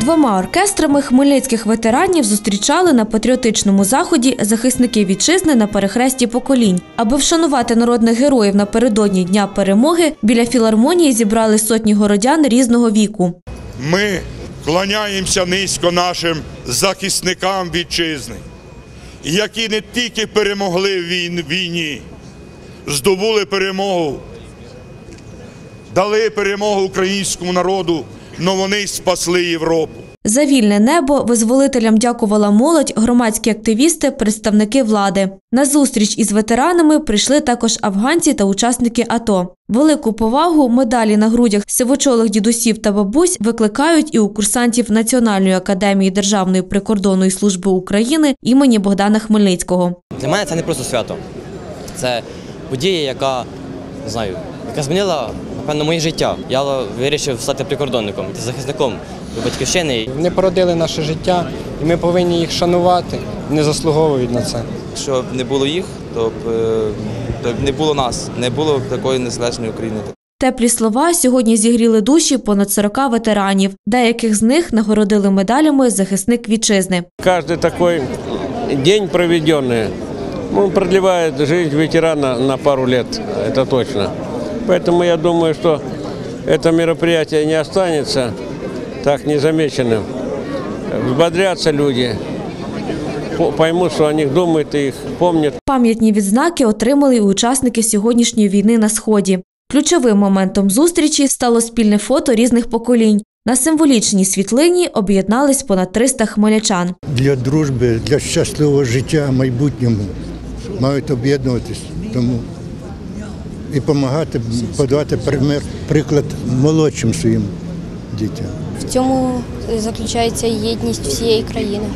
Двома оркестрами хмельницьких ветеранів зустрічали на патріотичному заході захисники вітчизни на перехресті поколінь. Аби вшанувати народних героїв напередодні Дня перемоги, біля філармонії зібрали сотні городян різного віку. Ми кланяємося низько нашим захисникам вітчизни, які не тільки перемогли в війні, здобули перемогу, дали перемогу українському народу, але вони спасли Європу. За вільне небо визволителям дякувала молодь, громадські активісти, представники влади. На зустріч із ветеранами прийшли також афганці та учасники АТО. Велику повагу медалі на грудях сивочолих дідусів та бабусь викликають і у курсантів Національної академії Державної прикордонної служби України імені Богдана Хмельницького. Для мене це не просто свято. Це подія, яка не знаю, яка змінила напевно моє життя. Я вирішив стати прикордонником, захисником батьківщини. Вони породили наше життя, і ми повинні їх шанувати. Вони заслуговують на це. Якщо б не було їх, то б, е, то б не було нас, не було б такої незалежної України. Теплі слова сьогодні зігріли душі понад 40 ветеранів. Деяких з них нагородили медалями захисник вітчизни. Каждый такой день проведенный, он продлевает жизнь ветерана на пару лет, это точно. Поэтому я думаю, что это мероприятие не останется так незамеченным. Взбодрятся люди, по- поймут, что о них думают и их помнят. Пам'ятні відзнаки отримали і учасники сьогоднішньої війни на сході. Ключовим моментом зустрічі стало спільне фото різних поколінь. На символічній світлині об'єднались понад 300 хмельничан. для дружби, для щасливого життя майбутньому мають об'єднуватись. Тому і допомагати, подавати пример, приклад молодшим своїм дітям. В цьому заключається єдність всієї країни.